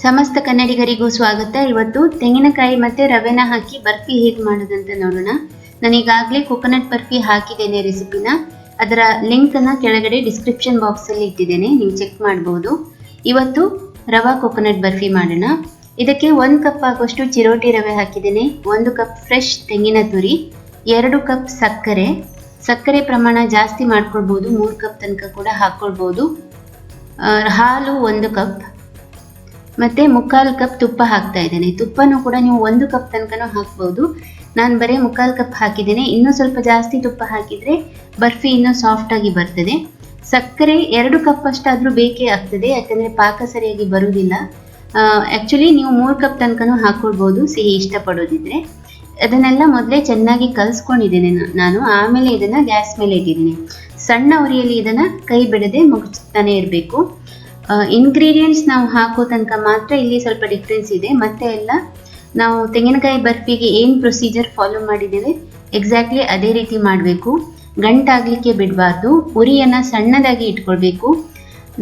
ಸಮಸ್ತ ಕನ್ನಡಿಗರಿಗೂ ಸ್ವಾಗತ. ಇವತ್ತು ತೆಂಗಿನಕಾಯಿ ಮತ್ತೆ ರವೆನ ಹಾಕಿ ಬರ್ಫಿ ಹೇಗೆ ಮಾಡೋದಂತ ನೋಡೋಣ. ನಾನು ಈಗಾಗಲೇ ಕೊಕೊನಟ್ ಬರ್ಫಿ ಹಾಕಿದ್ದೇನೆ ರೆಸಿಪಿನ. ಅದರ ಲಿಂಕ್ ಅನ್ನ ಕೆಳಗಡೆ ಡಿಸ್ಕ್ರಿಪ್ಷನ್ ಬಾಕ್ಸ್ ಅಲ್ಲಿ ಇಟ್ಟಿದ್ದೇನೆ, ನೀವು ಚೆಕ್ ಮಾಡಬಹುದು ಇವತ್ತು ರವಾ ಕೊಕೊನಟ್ ಬರ್ಫಿ ಮಾಡೋಣ. ಇದಕ್ಕೆ ಒಂದು ಕಪ್ ಆಗುವಷ್ಟು ಚಿರೋಟಿ ರವೆ ಹಾಕಿದ್ದೇನೆ, ಒಂದು ಕಪ್ ಫ್ರೆಶ್ ತೆಂಗಿನ ತುರಿ, ಎರಡು ಕಪ್ ಸಕ್ಕರೆ. ಸಕ್ಕರೆ ಪ್ರಮಾಣ ಜಾಸ್ತಿ ಮಾಡ್ಕೊಳ್ಬೋದು, ಮೂರು ಕಪ್ ತನಕ ಕೂಡ ಹಾಕ್ಕೊಳ್ಬೋದು ಹಾಲು ಒಂದು ಕಪ್. ಮತ್ತೆ ಮುಕ್ಕಾಲು ಕಪ್ ತುಪ್ಪ ಹಾಕ್ತಾ ಇದ್ದೇನೆ. ತುಪ್ಪನೂ ಕೂಡ ನೀವು ಒಂದು ಕಪ್ ತನಕನೂ ಹಾಕ್ಬೋದು. ನಾನು ಬರೀ ಮುಕ್ಕಾಲು ಕಪ್ ಹಾಕಿದ್ದೇನೆ. ಇನ್ನೂ ಸ್ವಲ್ಪ ಜಾಸ್ತಿ ತುಪ್ಪ ಹಾಕಿದರೆ ಬರ್ಫಿ ಇನ್ನೂ ಸಾಫ್ಟ್ ಆಗಿ ಬರ್ತದೆ. ಸಕ್ಕರೆ ಎರಡು ಕಪ್ ಅಷ್ಟಾದರೂ ಬೇಕೇ ಆಗ್ತದೆ. ಯಾಕಂದರೆ ಪಾಕ ಸರಿಯಾಗಿ ಬರುವುದಿಲ್ಲ ಆ್ಯಕ್ಚುಲಿ ನೀವು ಮೂರು ಕಪ್ ತನಕನೂ ಹಾಕ್ಕೊಳ್ಬೋದು ಸಿಹಿ ಇಷ್ಟಪಡೋದಿದ್ರೆ. ಅದನ್ನೆಲ್ಲ ಮೊದಲೇ ಚೆನ್ನಾಗಿ ಕಲಿಸ್ಕೊಂಡಿದ್ದೇನೆ ನಾನು. ಆಮೇಲೆ ಇದನ್ನು ಗ್ಯಾಸ್ ಮೇಲೆ ಇಟ್ಟಿದ್ದೀನಿ. ಸಣ್ಣ ಉರಿಯಲ್ಲಿ ಇದನ್ನು ಕೈ ಬಿಡದೆ ಮುಗಿಸ್ತಾನೆ ಇರಬೇಕು. ಇಂಗ್ರೀಡಿಯೆಂಟ್ಸ್ ನಾವು ಹಾಕೋ ತನಕ ಮಾತ್ರ ಇಲ್ಲಿ ಸ್ವಲ್ಪ ಡಿಫ್ರೆನ್ಸ್ ಇದೆ. ಮತ್ತೆ ಎಲ್ಲ ನಾವು ತೆಂಗಿನಕಾಯಿ ಬರ್ಫಿಗೆ ಏನು ಪ್ರೊಸೀಜರ್ ಫಾಲೋ ಮಾಡಿದ್ದೇವೆ ಎಕ್ಸಾಕ್ಟ್ಲಿ ಅದೇ ರೀತಿ ಮಾಡಬೇಕು. ಗಂಟಾಗಲಿಕ್ಕೆ ಬಿಡಬಾರ್ದು. ಉರಿಯನ್ನು ಸಣ್ಣದಾಗಿ ಇಟ್ಕೊಳ್ಬೇಕು.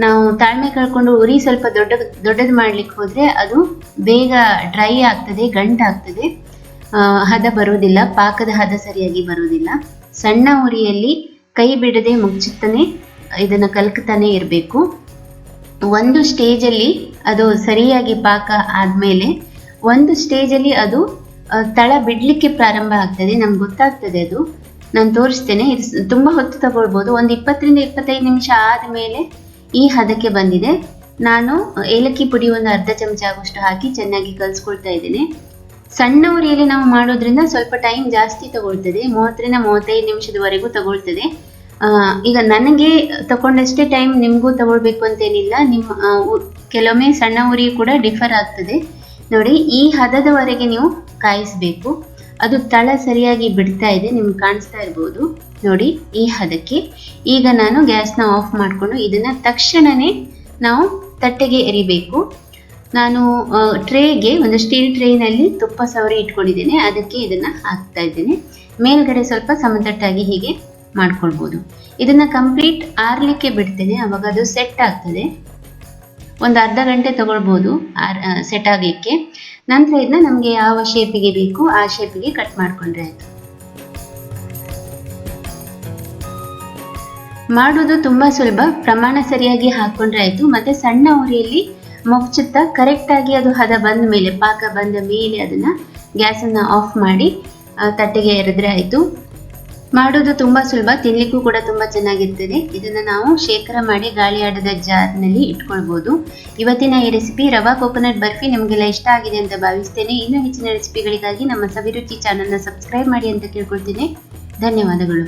ನಾವು ತಾಳ್ಮೆ ಕಳ್ಕೊಂಡು ಉರಿ ಸ್ವಲ್ಪ ದೊಡ್ಡ ದೊಡ್ಡದು ಮಾಡ್ಲಿಕ್ಕೆ ಹೋದರೆ ಅದು ಬೇಗ ಡ್ರೈ ಆಗ್ತದೆ, ಗಂಟಾಗ್ತದೆ. ಹದ ಬರೋದಿಲ್ಲ, ಪಾಕದ ಹದ ಸರಿಯಾಗಿ ಬರೋದಿಲ್ಲ. ಸಣ್ಣ ಉರಿಯಲ್ಲಿ ಕೈ ಬಿಡದೆ ಮುಚ್ಚುತ್ತಾನೆ ಇದನ್ನು ಕಲ್ಕ್ತಾನೆ ಇರಬೇಕು. ಒಂದು ಸ್ಟೇಜಲ್ಲಿ ಅದು ಸರಿಯಾಗಿ ಪಾಕ ಆದಮೇಲೆ ಒಂದು ಸ್ಟೇಜಲ್ಲಿ ಅದು ತಳ ಬಿಡಲಿಕ್ಕೆ ಪ್ರಾರಂಭ ಆಗ್ತದೆ. ನಮ್ಗೆ ಗೊತ್ತಾಗ್ತದೆ ಅದು. ನಾನು ತೋರಿಸ್ತೇನೆ. ಇದು ತುಂಬ ಹೊತ್ತು ತಗೊಳ್ಬೋದು. ಒಂದು ಇಪ್ಪತ್ತರಿಂದ ಇಪ್ಪತ್ತೈದು ನಿಮಿಷ ಆದಮೇಲೆ ಈ ಹದಕ್ಕೆ ಬಂದಿದೆ. ನಾನು ಏಲಕ್ಕಿ ಪುಡಿ ಒಂದು ಅರ್ಧ ಚಮಚ ಆಗುವಷ್ಟು ಹಾಕಿ ಚೆನ್ನಾಗಿ ಕಲಿಸ್ಕೊಳ್ತಾ ಇದ್ದೇನೆ. ಸಣ್ಣ ಉರಿಯಲ್ಲಿ ನಾವು ಮಾಡೋದ್ರಿಂದ ಸ್ವಲ್ಪ ಟೈಮ್ ಜಾಸ್ತಿ ತಗೊಳ್ತದೆ. ಮೂವತ್ತರಿಂದ ಮೂವತ್ತೈದು ನಿಮಿಷದವರೆಗೂ ತಗೊಳ್ತದೆ. ಈಗ ನನಗೆ ತಗೊಂಡಷ್ಟೇ ಟೈಮ್ ನಿಮಗೂ ತಗೊಳ್ಬೇಕು ಅಂತೇನಿಲ್ಲ. ನಿಮ್ಮ ಕೆಲವೊಮ್ಮೆ ಸಣ್ಣ ಉರಿ ಕೂಡ ಡಿಫರ್ ಆಗ್ತದೆ. ನೋಡಿ, ಈ ಹದದವರೆಗೆ ನೀವು ಕಾಯಿಸಬೇಕು. ಅದು ತಳ ಸರಿಯಾಗಿ ಬಿಡ್ತಾ ಇದೆ, ನಿಮ್ಗೆ ಕಾಣಿಸ್ತಾ ಇರ್ಬೋದು. ನೋಡಿ, ಈ ಹದಕ್ಕೆ. ಈಗ ನಾನು ಗ್ಯಾಸ್ನ ಆಫ್ ಮಾಡಿಕೊಂಡು ಇದನ್ನು ತಕ್ಷಣವೇ ನಾವು ತಟ್ಟೆಗೆ ಎರಿಬೇಕು. ನಾನು ಟ್ರೇಗೆ ಒಂದು ಸ್ಟೀಲ್ ಟ್ರೇನಲ್ಲಿ ತುಪ್ಪ ಸವರಿ ಇಟ್ಕೊಂಡಿದ್ದೇನೆ. ಅದಕ್ಕೆ ಇದನ್ನು ಹಾಕ್ತಾ ಇದ್ದೇನೆ. ಮೇಲ್ಗಡೆ ಸ್ವಲ್ಪ ಸಮತಟ್ಟಾಗಿ ಹೀಗೆ ಮಾಡ್ಕೊಳ್ಬೋದು. ಇದನ್ನು ಕಂಪ್ಲೀಟ್ ಆರ್ಲಿಕ್ಕೆ ಬಿಡ್ತೇನೆ, ಅವಾಗ ಅದು ಸೆಟ್ ಆಗ್ತದೆ. ಒಂದು ಅರ್ಧ ಗಂಟೆ ತಗೊಳ್ಬೋದು, ಆರ್ ಸೆಟ್ ಆಗಲಿಕ್ಕೆ. ನಂತರ ಇದನ್ನ ನಮಗೆ ಯಾವ ಶೇಪಿಗೆ ಬೇಕು, ಆ ಶೇಪಿಗೆ ಕಟ್ ಮಾಡಿಕೊಂಡ್ರೆ ಆಯಿತು. ಮಾಡೋದು ತುಂಬ ಸುಲಭ, ಪ್ರಮಾಣ ಸರಿಯಾಗಿ ಹಾಕೊಂಡ್ರೆ ಆಯಿತು, ಮತ್ತೆ ಸಣ್ಣ ಉರಿಯಲ್ಲಿ ಮೊಗ್ಚುತ್ತಾ ಕರೆಕ್ಟಾಗಿ ಅದು ಹದ ಬಂದ ಮೇಲೆ, ಪಾಕ ಬಂದ ಮೇಲೆ ಅದನ್ನು ಗ್ಯಾಸನ್ನು ಆಫ್ ಮಾಡಿ ತಟ್ಟೆಗೆ ಎರೆದ್ರೆ ಆಯಿತು. ಮಾಡೋದು ತುಂಬ ಸುಲಭ, ತಿನ್ಲಿಕ್ಕೂ ಕೂಡ ತುಂಬ ಚೆನ್ನಾಗಿರ್ತದೆ. ಇದನ್ನು ನಾವು ಶೇಖರ ಮಾಡಿ ಗಾಳಿ ಆಡದ ಜಾರ್ನಲ್ಲಿ ಇಟ್ಕೊಳ್ಬೋದು. ಇವತ್ತಿನ ಈ ರೆಸಿಪಿ ರವಾ ಕೋಕೋನಟ್ ಬರ್ಫಿ ನಿಮಗೆಲ್ಲ ಇಷ್ಟ ಆಗಿದೆ ಅಂತ ಭಾವಿಸ್ತೇನೆ. ಇನ್ನೂ ಹೆಚ್ಚಿನ ರೆಸಿಪಿಗಳಿಗಾಗಿ ನಮ್ಮ ಸವಿರುಚಿ ಚಾನಲ್ನ ಸಬ್ಸ್ಕ್ರೈಬ್ ಮಾಡಿ ಅಂತ ಕೇಳ್ಕೊಳ್ತೇನೆ. ಧನ್ಯವಾದಗಳು.